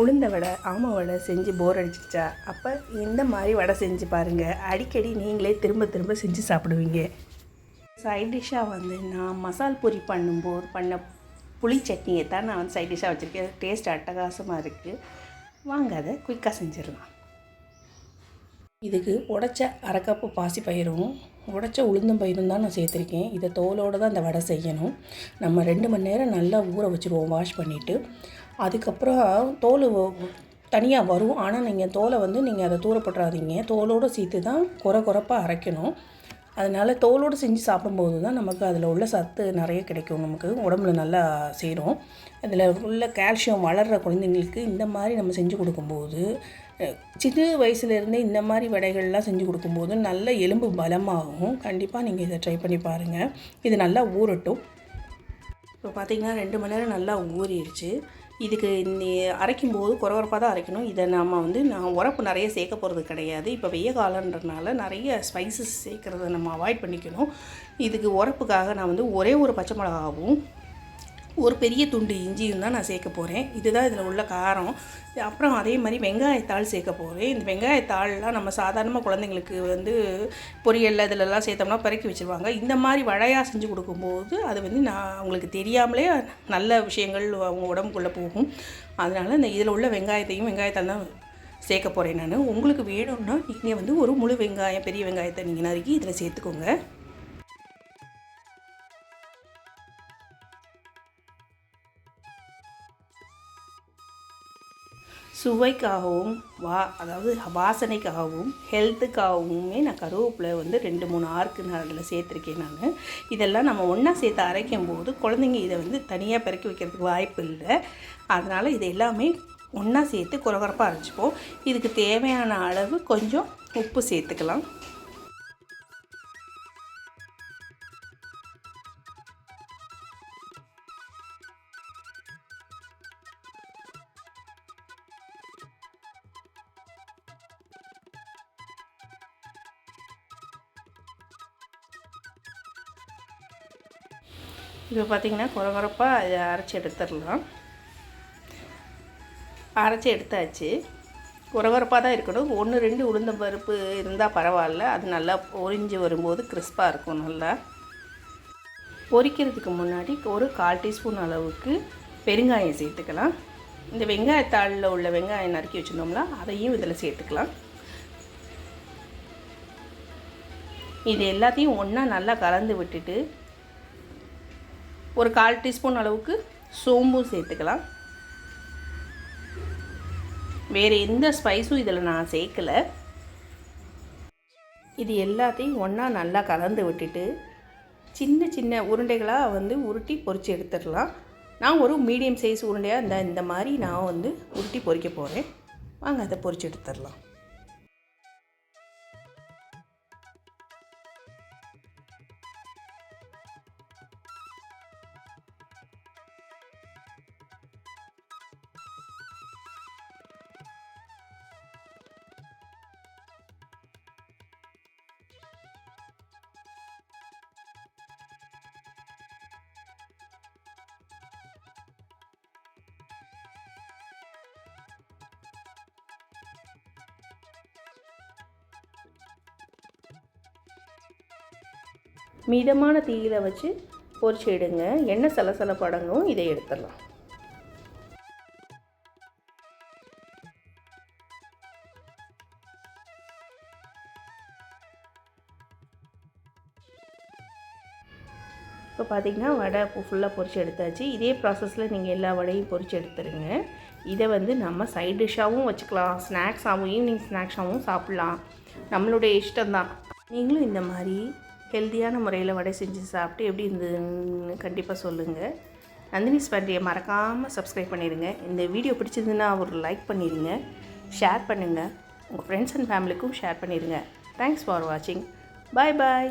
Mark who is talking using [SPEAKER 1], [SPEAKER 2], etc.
[SPEAKER 1] உளுந்த வடை ஆமை வடை செஞ்சு போர் அடிச்சிச்சா அப்போ இந்த மாதிரி வடை செஞ்சு பாருங்கள் அடிக்கடி நீங்களே திரும்ப திரும்ப செஞ்சு சாப்பிடுவீங்க. சைட் டிஷ்ஷாக வந்து நான் மசால் பொரி பண்ணும்போது பண்ண புளி சட்னியை தான் நான் வந்து சைட் டிஷ்ஷாக வச்சுருக்கேன். டேஸ்ட் அட்டகாசமாக இருக்குது வாங்க அதை குயிக்காக செஞ்சிடலாம். இதுக்கு உடச்ச அரைக்கப்பு பாசி பயிரும் உடச்ச உளுந்தும் பயிரும் தான் நான் சேர்த்துருக்கேன். இதை தோலோடு தான் இந்த வடை செய்யணும். நம்ம ரெண்டு மணி நேரம் நல்லா ஊற வச்சுருவோம் வாஷ் பண்ணிவிட்டு அதுக்கப்புறம் தோல் தனியாக வரும். ஆனால் நீங்கள் தோலை வந்து நீங்கள் அதை தூரப்பட்டுறாதீங்க. தோலோடு சேர்த்து தான் குறை குறைப்பாக அரைக்கணும். அதனால் தோலோடு செஞ்சு சாப்பிடும்போது தான் நமக்கு அதில் உள்ள சத்து நிறைய கிடைக்கும். நமக்கு உடம்புல நல்லா சேரும். அதில் உள்ள கால்சியம் வளர்கிற குழந்தைங்களுக்கு இந்த மாதிரி நம்ம செஞ்சு கொடுக்கும்போது சிறு சின்ன வயசுலேருந்தே இந்த மாதிரி வடைகள்லாம் செஞ்சு கொடுக்கும்போது நல்ல எலும்பு பலமாகும். கண்டிப்பாக நீங்கள் இதை ட்ரை பண்ணி பாருங்கள் இது நல்லா ஊறட்டும். இப்போ பார்த்தீங்கன்னா ரெண்டு மணி நேரம் நல்லா ஊறிடுச்சு. இதுக்கு அரைக்கும் போது குறவரப்பாக தான் அரைக்கணும். இதை நம்ம வந்து நான் உரப்பு நிறைய சேர்க்க போகிறது கிடையாது. இப்போ வெய்ய காலன்றதுனால நிறைய ஸ்பைசஸ் சேர்க்குறத நம்ம அவாய்ட் பண்ணிக்கணும். இதுக்கு உரப்புக்காக நான் வந்து ஒரே ஒரு பச்சை மிளகாவும் ஒரு பெரிய துண்டு இஞ்சியும் தான் நான் சேர்க்க போகிறேன் இதுதான் இதில் உள்ள காரம். அப்புறம் அதே மாதிரி வெங்காயத்தாள் சேர்க்க போகிறேன் இந்த வெங்காயத்தாள்லாம் நம்ம சாதாரணமாக குழந்தைங்களுக்கு வந்து பொரியல் இதிலெல்லாம் சேர்த்தோம்னா பறக்கி வச்சுருவாங்க. இந்த மாதிரி வழையாக செஞ்சு கொடுக்கும்போது அது வந்து நான் அவங்களுக்கு தெரியாமலே நல்ல விஷயங்கள் அவங்க உடம்புக்குள்ளே போகும். அதனால் இந்த இதில் உள்ள வெங்காயத்தையும் வெங்காயத்தாள் தான் சேர்க்க போகிறேன் நான். உங்களுக்கு வேணும்னா நீங்கள் வந்து ஒரு முழு வெங்காயம் பெரிய வெங்காயத்தை நீங்கள் நறுக்கி இதில் சேர்த்துக்கோங்க. சுவைக்காகவும் வா அதாவது வாசனைக்காகவும் ஹெல்த்துக்காகவுமே நான் கருவேப்பிலை வந்து ரெண்டு மூணு ஆர்க்கு நான் அதில் சேர்த்துருக்கேன் நான். இதெல்லாம் நம்ம ஒன்றா சேர்த்து அரைக்கும் போது குழந்தைங்க இதை வந்து தனியாக பிறக்கி வைக்கிறதுக்கு வாய்ப்பு இல்லை. அதனால் இது எல்லாமே ஒன்றா சேர்த்து குறகுறப்பாக அரைச்சிப்போம். இதுக்கு தேவையான அளவு கொஞ்சம் உப்பு சேர்த்துக்கலாம். இப்போ பார்த்திங்கன்னா குறகுறப்பாக அதை அரைச்சி எடுத்துடலாம். அரைச்சி எடுத்தாச்சு. குறகுறப்பாக தான் இருக்கணும். ஒன்று ரெண்டு உளுந்த பருப்பு இருந்தால் பரவாயில்ல. அது நல்லா பொரிஞ்சு வரும்போது கிறிஸ்பாக இருக்கும் நல்லா. பொரிக்கிறதுக்கு முன்னாடி ஒரு கால் டீஸ்பூன் அளவுக்கு பெருங்காயம் சேர்த்துக்கலாம். இந்த வெங்காயத்தாளில் உள்ள வெங்காயம் நறுக்கி வச்சுருந்தோம்ல அதையும் இதில் சேர்த்துக்கலாம். இது எல்லாத்தையும் ஒன்றா நல்லா கலந்து விட்டுட்டு ஒரு கால் டீஸ்பூன் அளவுக்கு சோம்பும் சேர்த்துக்கலாம். வேறு எந்த ஸ்பைஸும் இதில் நான் சேர்க்கலை. இது எல்லாத்தையும் ஒன்றா நல்லா கலந்து விட்டுட்டு சின்ன சின்ன உருண்டைகளாக வந்து உருட்டி பொரித்து எடுத்துடலாம். நான் ஒரு மீடியம் சைஸ் உருண்டையாக இந்த இந்த மாதிரி நான் வந்து உருட்டி பொறிக்க போகிறேன் வாங்க அதை பொரித்து எடுத்துடலாம். மிதமான தீயில் வச்சு பொறிச்சு எடுங்க. எண்ணெய் சலசலப்படங்கும் இதை எடுத்துடலாம். இப்போ பார்த்திங்கன்னா வடை ஃபுல்லாக பொறிச்சு எடுத்தாச்சு. இதே ப்ராசஸில் நீங்கள் எல்லா வடையும் பொறிச்சு எடுத்துருங்க. இதை வந்து நம்ம சைட் டிஷ்ஷாகவும் வச்சுக்கலாம். ஸ்நாக்ஸாகவும் ஈவினிங் ஸ்நாக்ஸாகவும் சாப்பிட்லாம். நம்மளுடைய இஷ்டம்தான். நீங்களும் இந்த மாதிரி ஹெல்த்தியான முறையில் வடை செஞ்சு சாப்பிட்டு எப்படி இருந்ததுன்னு கண்டிப்பாக சொல்லுங்கள் நந்தினி ஸ்பாண்டியை மறக்காமல் சப்ஸ்கிரைப் பண்ணிடுங்க. இந்த வீடியோ பிடிச்சதுன்னா ஒரு லைக் பண்ணிடுங்க. ஷேர் பண்ணுங்கள் உங்கள் ஃப்ரெண்ட்ஸ் அண்ட் ஃபேமிலிக்கும் ஷேர் பண்ணிடுங்க. தேங்க்ஸ் ஃபார் வாட்சிங் பாய் பாய்